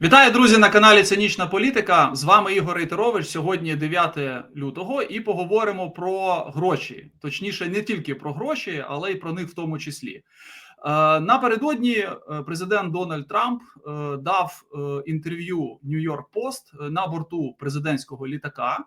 Вітаю, друзі, на каналі Цинічна Політика. З вами Ігор Рейтерович. Сьогодні 9 лютого, і поговоримо про гроші. Точніше, не тільки про гроші, але й про них в тому числі. Е, Напередодні е, президент Дональд Трамп е, дав інтерв'ю Нью-Йорк Пост е, на борту президентського літака,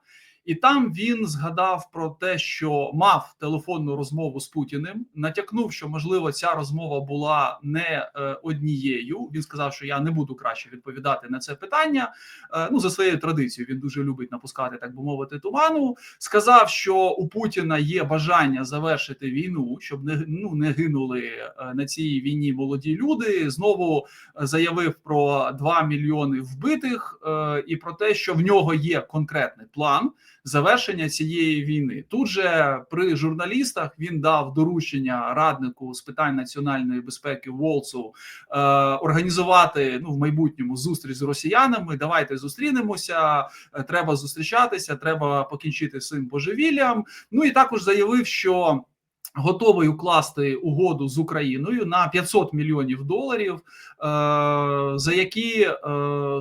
і там він згадав про те, що мав телефонну розмову з Путіним, натякнув, що можливо ця розмова була не е, однією. Він сказав, що я не буду краще відповідати на це питання. Е, ну за своєю традицією він дуже любить напускати, так би мовити, туману. Сказав, що у Путіна є бажання завершити війну, щоб не ну не гинули е, на цій війні молоді люди. Знову заявив про 2 мільйони вбитих і про те, що в нього є конкретний план завершення цієї війни. Тут же при журналістах він дав доручення раднику з питань національної безпеки Волцу е, організувати ну в майбутньому зустріч з росіянами. Давайте зустрінемося. е, Треба зустрічатися, треба покінчити з цим божевіллям. Ну і також заявив, що. Готовий укласти угоду з Україною на 500 мільйонів доларів, е, за які е,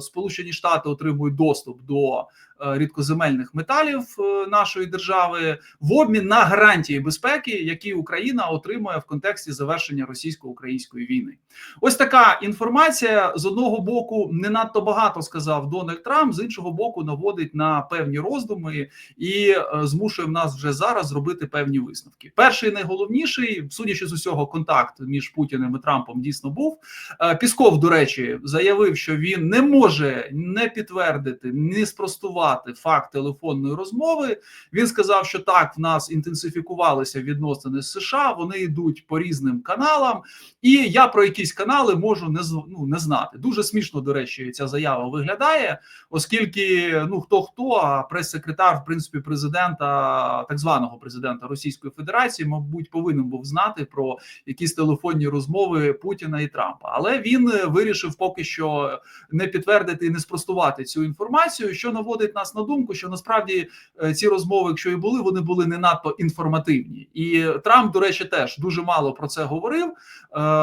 Сполучені Штати отримують доступ до рідкоземельних металів е, нашої держави в обмін на гарантії безпеки, які Україна отримує в контексті завершення російсько-української війни. Ось така інформація з одного боку не надто багато сказав Дональд Трамп, з іншого боку, наводить на певні роздуми і е, змушує в нас вже зараз зробити певні висновки. Перший найголовніший, судячи з усього, контакт між Путіним і Трампом дійсно був. Е, Пісков, до речі, заявив, що він не може не підтвердити, не спростувати факт телефонної розмови. Він сказав, що так в нас інтенсифікувалися відносини з США. Вони йдуть по різним каналам, і я про якісь канали можу не ну, не знати. Дуже смішно, до речі, ця заява виглядає, оскільки ну хто хто, а прес-секретар, в принципі, президента, так званого президента Російської Федерації, мабуть, повинен був знати про якісь телефонні розмови Путіна і Трампа. Але він е, вирішив поки що не підтвердити і не спростувати цю інформацію, що наводить нас на думку, що насправді е, ці розмови, якщо і були, вони були не надто інформативні. І Трамп, до речі, теж дуже мало про це говорив. Е,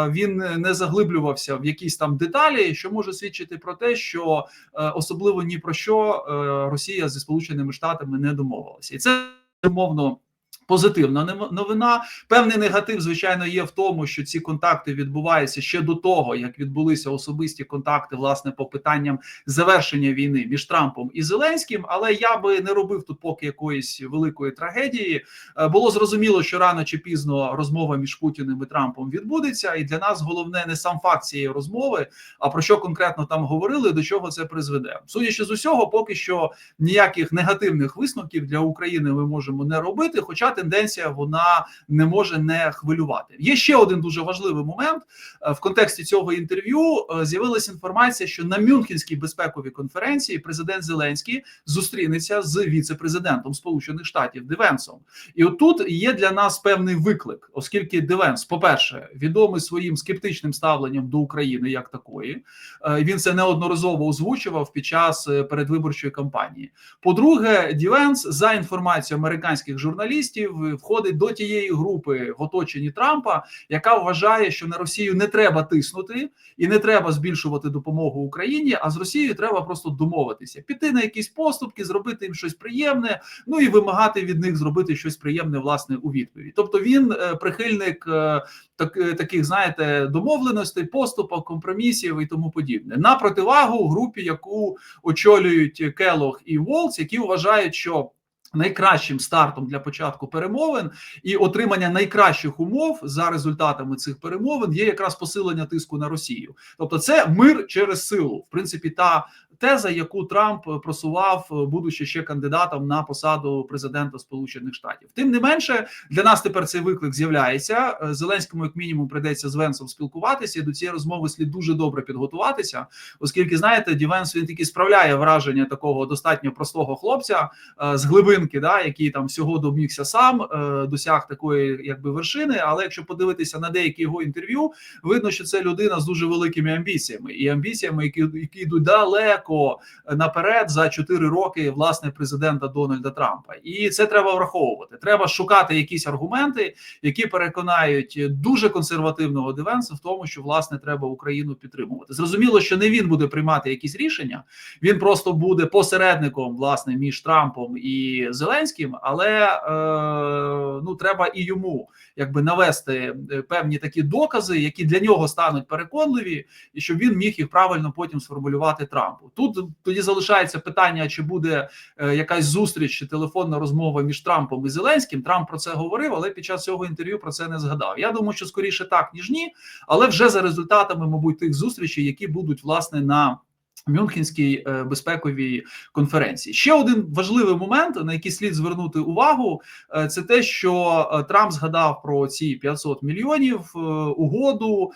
Він не заглиблювався в якісь там деталі, що може свідчити про те, що е, особливо ні про що Росія зі Сполученими Штатами не домовилася, і це умовно. Позитивна новина. Певний негатив, звичайно, є в тому, що ці контакти відбуваються ще до того, як відбулися особисті контакти, власне, по питанням завершення війни між Трампом і Зеленським. Але я би не робив тут поки якоїсь великої трагедії. Е, Було зрозуміло, що рано чи пізно розмова між Путіним і Трампом відбудеться, і для нас головне не сам факт цієї розмови, а про що конкретно там говорили, до чого це призведе. Судячи з усього, поки що ніяких негативних висновків для України ми можемо не робити. Хоча тенденція вона не може не хвилювати. Є ще один дуже важливий момент Е, в контексті цього інтерв'ю. е, З'явилася інформація, що на Мюнхенській безпековій конференції президент Зеленський зустрінеться з віце-президентом Сполучених Штатів Девенсом. І отут є для нас певний виклик, оскільки Девенс, по-перше, відомий своїм скептичним ставленням до України як такої. Е, Він це неодноразово озвучував під час передвиборчої кампанії. По-друге, Дівенс за інформацією американських журналістів входить до тієї групи в оточенні Трампа, яка вважає, що на Росію не треба тиснути і не треба збільшувати допомогу Україні. А з Росією треба просто домовитися, піти на якісь поступки, зробити їм щось приємне, ну і вимагати від них зробити щось приємне власне у відповідь. Тобто він е, прихильник е, е, таких, знаєте, домовленостей, поступок, компромісів і тому подібне. На противагу групі, яку очолюють Келох і Волц, які вважають, що найкращим стартом для початку перемовин і отримання найкращих умов за результатами цих перемовин є якраз посилення тиску на Росію. Тобто, це мир через силу, в принципі, та теза, яку Трамп просував, будучи ще кандидатом на посаду президента Сполучених Штатів. Тим не менше, для нас тепер цей виклик з'являється. Е, Зеленському, як мінімум, прийдеться з Венсом спілкуватися. І до цієї розмови слід дуже добре підготуватися, оскільки знаєте, Дівенс він таки справляє враження такого достатньо простого хлопця е, з глибинки, да, який там всього домігся сам, е, досяг такої якби вершини. Але якщо подивитися на деякі його інтерв'ю, видно, що це людина з дуже великими амбіціями і амбіціями, які, які йдуть далеко далеко наперед за 4 роки власне президента Дональда Трампа, і це треба враховувати. Треба шукати якісь аргументи, які переконають дуже консервативного дивенса в тому, що власне треба Україну підтримувати. Зрозуміло, що не він буде приймати якісь рішення, він просто буде посередником власне між Трампом і Зеленським, але е, ну треба і йому якби навести певні такі докази, які для нього стануть переконливі, і щоб він міг їх правильно потім сформулювати Трампу. Тут тоді залишається питання, чи буде е, якась зустріч чи телефонна розмова між Трампом і Зеленським. Трамп про це говорив, але під час цього інтерв'ю про це не згадав. Я думаю, що скоріше так ніж ні, але вже за результатами, мабуть, тих зустрічей, які будуть власне на Мюнхенській е, безпековій конференції ще один важливий момент, на який слід звернути увагу, е, це те, що е, Трамп згадав про ці 500 мільйонів угоду,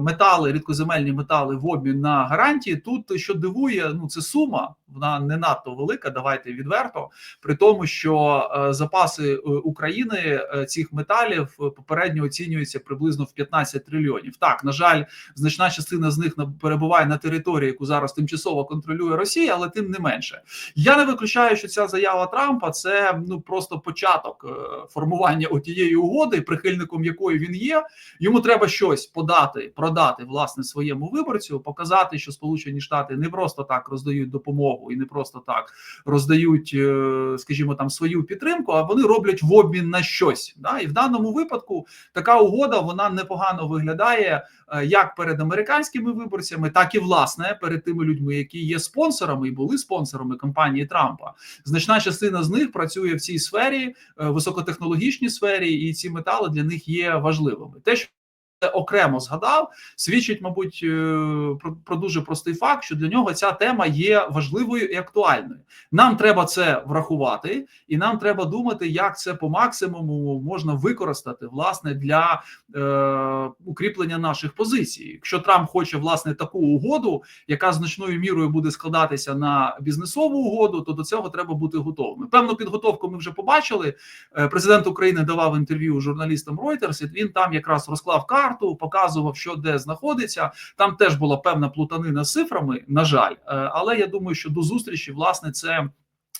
метали, рідкоземельні метали в обмін на гарантії. Тут що дивує, ну це сума, вона не надто велика. Давайте відверто. При тому, що запаси України цих металів попередньо оцінюються приблизно в 15 трильйонів. Так на жаль, значна частина з них перебуває на території яку зараз тимчасово контролює Росія, але тим не менше, я не виключаю, що ця заява Трампа це ну просто початок е, формування отієї угоди, прихильником якої він є. Йому треба щось подати, продати власне своєму виборцю, показати, що Сполучені Штати не просто так роздають допомогу і не просто так роздають, е, скажімо, там свою підтримку, а вони роблять в обмін на щось. Да? І в даному випадку така угода вона непогано виглядає е, як перед американськими виборцями, так і власне перед тими людьми, які є спонсорами і були спонсорами кампанії Трампа. Значна частина з них працює в цій сфері, е, високотехнологічній сфері, і ці метали для них є важливими. Те, що окремо згадав, свідчить, мабуть, е, про, про дуже простий факт, що для нього ця тема є важливою і актуальною. Нам треба це врахувати, і нам треба думати, як це по максимуму можна використати власне для е, укріплення наших позицій. Якщо Трамп хоче власне таку угоду, яка значною мірою буде складатися на бізнесову угоду, то до цього треба бути готовими. Певну підготовку ми вже побачили. Е, президент України давав інтерв'ю журналістам Reuters, і Він там якраз розклав карту, карту, показував, що де знаходиться. Там теж була певна плутанина з цифрами. На жаль, е, але я думаю, що до зустрічі власне це.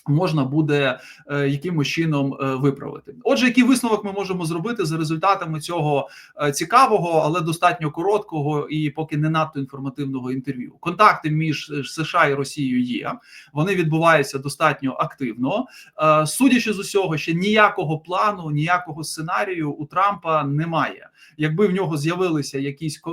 Можна буде е, якимось чином е, виправити. Отже, який висновок ми можемо зробити за результатами цього цікавого, але достатньо короткого і поки не надто інформативного інтерв'ю. Контакти між США і Росією є. Вони відбуваються достатньо активно. Судячи з усього, ще ніякого плану, ніякого сценарію у Трампа немає. Якби в нього з'явилися якісь е,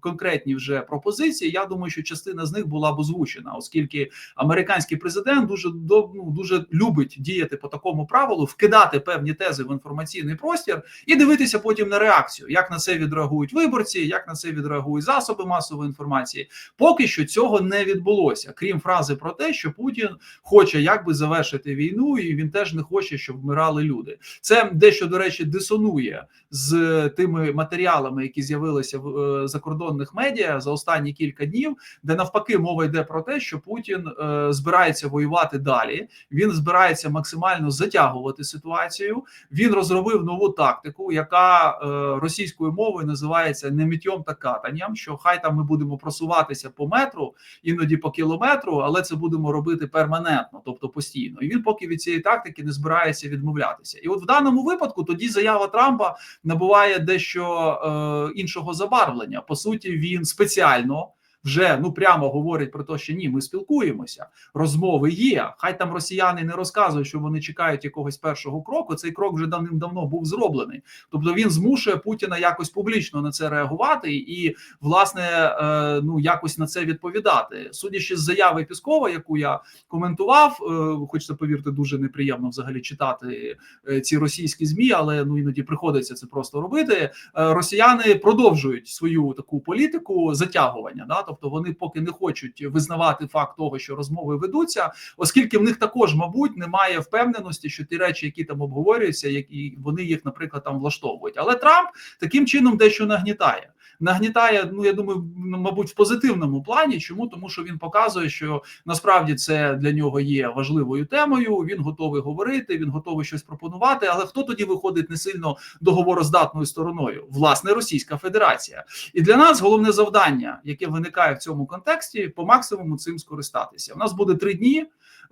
конкретні вже пропозиції, я думаю, що частина з них була б озвучена, оскільки американський президент дуже ну, дуже любить діяти по такому правилу, вкидати певні тези в інформаційний простір і дивитися потім на реакцію, як на це відреагують виборці, як на це відреагують засоби масової інформації. Поки що цього не відбулося, крім фрази про те, що Путін хоче якби завершити війну, і він теж не хоче, щоб вмирали люди. Це дещо до речі дисонує з тими матеріалами, які з'явилися в е, закордонних медіа за останні кілька днів, де навпаки мова йде про те, що Путін е, збирається воювати далі. Він збирається максимально затягувати ситуацію. Він розробив нову тактику, яка е, російською мовою називається не мітьом та катанням. Що хай там ми будемо просуватися по метру, іноді по кілометру, але це будемо робити перманентно, тобто постійно. І він поки від цієї тактики не збирається відмовлятися. І от в даному випадку тоді заява Трампа набуває дещо е, іншого забарвлення. По суті, він спеціально вже ну прямо говорять про те, що ні, ми спілкуємося. Розмови є. Хай там росіяни не розказують, що вони чекають якогось першого кроку. Цей крок вже давним-давно був зроблений. Тобто він змушує Путіна якось публічно на це реагувати і, власне, е, ну якось на це відповідати. Судячи з заяви Піскова, яку я коментував, е, хочеться повірте, дуже неприємно взагалі читати е, ці російські змі, але ну іноді приходиться це просто робити. Росіяни продовжують свою таку політику затягування. Да, тобто вони поки не хочуть визнавати факт того, що розмови ведуться, оскільки в них також, мабуть, немає впевненості, що ті речі, які там обговорюються, які вони їх, наприклад, там влаштовують. Але Трамп таким чином дещо нагнітає. Нагнітає. Ну я думаю, ну, мабуть, в позитивному плані. Чому тому, що він показує, що насправді це для нього є важливою темою. Він готовий говорити, він готовий щось пропонувати. Але хто тоді виходить не сильно договороздатною стороною? Власне, Російська Федерація, і для нас головне завдання, яке виникає в цьому контексті, по максимуму цим скористатися. У нас буде три дні.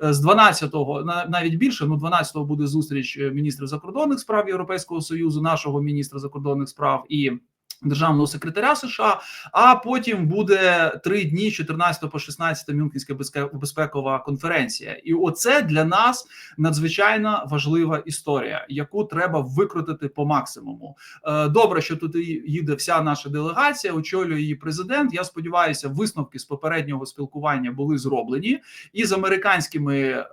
Е, З 12-го, на- навіть більше, ну 12-го буде зустріч е, міністрів закордонних справ Європейського союзу, нашого міністра закордонних справ і державного секретаря США. А потім буде три дні, 14 по 16 Мюнхенська безпекова конференція. І оце для нас надзвичайно важлива історія, яку треба викрутити по максимуму. Е, Добре, що тут їде вся наша делегація, очолює її президент. Я сподіваюся, висновки з попереднього спілкування були зроблені, і з американськими е,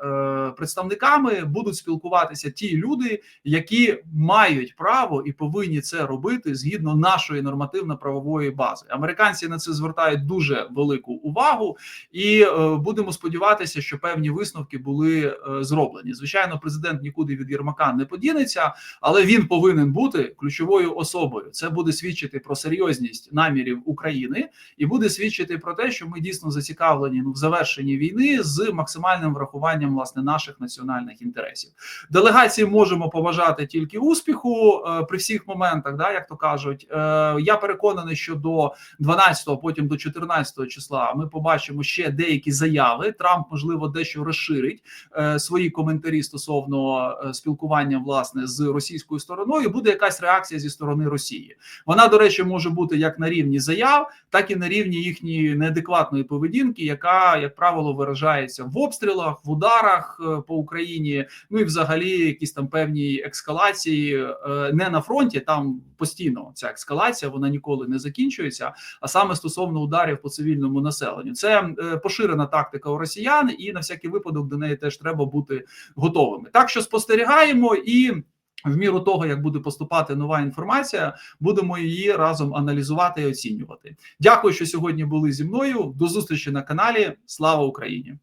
представниками будуть спілкуватися ті люди, які мають право і повинні це робити згідно нашої нормативно-правової бази. Американці на це звертають дуже велику увагу, і е, будемо сподіватися, що певні висновки були е, зроблені. Звичайно, президент нікуди від Єрмака не подінеться, але він повинен бути ключовою особою. Це буде свідчити про серйозність намірів України і буде свідчити про те, що ми дійсно зацікавлені ну в завершенні війни з максимальним врахуванням власне наших національних інтересів. Делегації можемо побажати тільки успіху е, при всіх моментах, да, як то кажуть. Я переконаний, що до 12-го, потім до 14-го числа ми побачимо ще деякі заяви. Трамп можливо дещо розширить е, свої коментарі стосовно е, спілкування власне з російською стороною. Буде якась реакція зі сторони Росії. Вона, до речі, може бути як на рівні заяв, так і на рівні їхньої неадекватної поведінки, яка, як правило, виражається в обстрілах, в ударах е, по Україні. Ну і взагалі якісь там певні ескалації е, не на фронті. Там постійно ця ескалація вона ніколи не закінчується. А саме стосовно ударів по цивільному населенню, це е, поширена тактика у росіян, і на всякий випадок до неї теж треба бути готовими. Так що спостерігаємо і. В міру того, як буде поступати нова інформація, будемо її разом аналізувати і оцінювати. Дякую, що сьогодні були зі мною. До зустрічі на каналі. Слава Україні!